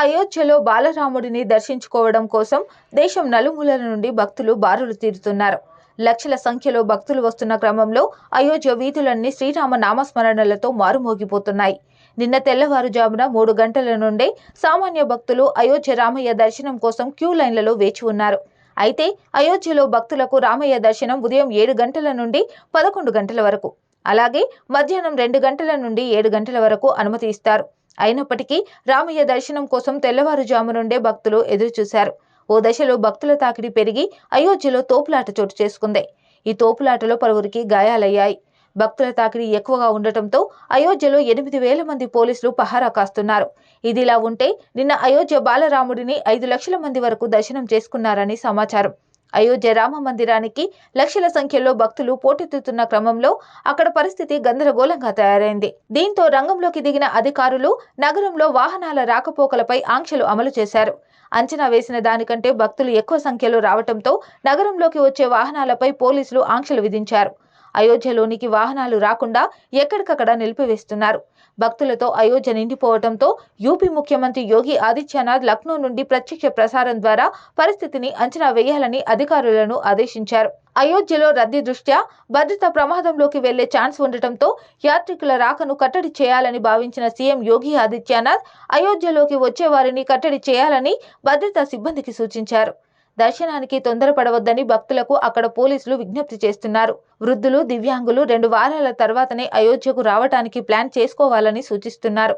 అయోధ్యలో బాలరాముడిని దర్శించుకోవడం కోసం దేశం నలుమూలల నుండి భక్తులు బారులు తీరుతున్నారు. లక్షల సంఖ్యలో భక్తులు వస్తున్న క్రమంలో అయోధ్య వీధులన్నీ శ్రీరామ నామస్మరణలతో మారుమోగిపోతున్నాయి. నిన్న తెల్లవారుజామున మూడు గంటల నుండే సామాన్య భక్తులు అయోధ్య రామయ్య దర్శనం కోసం క్యూ లైన్లలో వేచి ఉన్నారు. అయితే అయోధ్యలో భక్తులకు రామయ్య దర్శనం ఉదయం ఏడు గంటల నుండి పదకొండు గంటల వరకు. అలాగే మధ్యాహ్నం రెండు గంటల నుండి ఏడు గంటల వరకు అనుమతి ఇస్తారు. అయినప్పటికీ రామయ్య దర్శనం కోసం తెల్లవారుజాము నుండే భక్తులు ఎదురుచూశారు. ఓ దశలో భక్తుల తాకిడి పెరిగి అయోధ్యలో తోపులాట చోటు చేసుకుంది. ఈ తోపులాటలో పలువురికి గాయాలయ్యాయి. భక్తుల తాకిడి ఎక్కువగా ఉండటంతో అయోధ్యలో ఎనిమిది వేల మంది పోలీసులు పహారా కాస్తున్నారు. ఇదిలా ఉంటే నిన్న అయోధ్య బాలరాముడిని ఐదు లక్షల మంది వరకు దర్శనం చేసుకున్నారని సమాచారం. అయోధ్య రామ మందిరానికి లక్షల సంఖ్యలో భక్తులు పోటెత్తుతున్న క్రమంలో అక్కడ పరిస్థితి గందరగోళంగా తయారైంది. దీంతో రంగంలోకి దిగిన అధికారులు నగరంలో వాహనాల రాకపోకలపై ఆంక్షలు అమలు చేశారు. అంచనా వేసిన దానికంటే భక్తులు ఎక్కువ సంఖ్యలో రావటంతో నగరంలోకి వచ్చే వాహనాలపై పోలీసులు ఆంక్షలు విధించారు. అయోధ్యలోనికి వాహనాలు రాకుండా ఎక్కడికక్కడ నిలిపివేస్తున్నారు. భక్తులతో అయోధ్య నిండిపోవడంతో యూపీ ముఖ్యమంత్రి యోగి ఆదిత్యనాథ్ లక్నో నుండి ప్రత్యక్ష ప్రసారం ద్వారా పరిస్థితిని అంచనా వేయాలని అధికారులను ఆదేశించారు. అయోధ్యలో రద్దీ దృష్ట్యా భద్రత ప్రమాదంలోకి వెళ్ళే ఛాన్స్ ఉండటంతో యాత్రికుల రాకను కట్టడి చేయాలని భావించిన సీఎం యోగి ఆదిత్యనాథ్ అయోధ్యలోకి వచ్చే వారిని కట్టడి చేయాలని భద్రతా సిబ్బందికి సూచించారు. దర్శనానికి తొందరపడవద్దని భక్తులకు అక్కడ పోలీసులు విజ్ఞప్తి చేస్తున్నారు. వృద్ధులు దివ్యాంగులు రెండు వారాల తర్వాతనే అయోధ్యకు రావటానికి ప్లాన్ చేసుకోవాలని సూచిస్తున్నారు.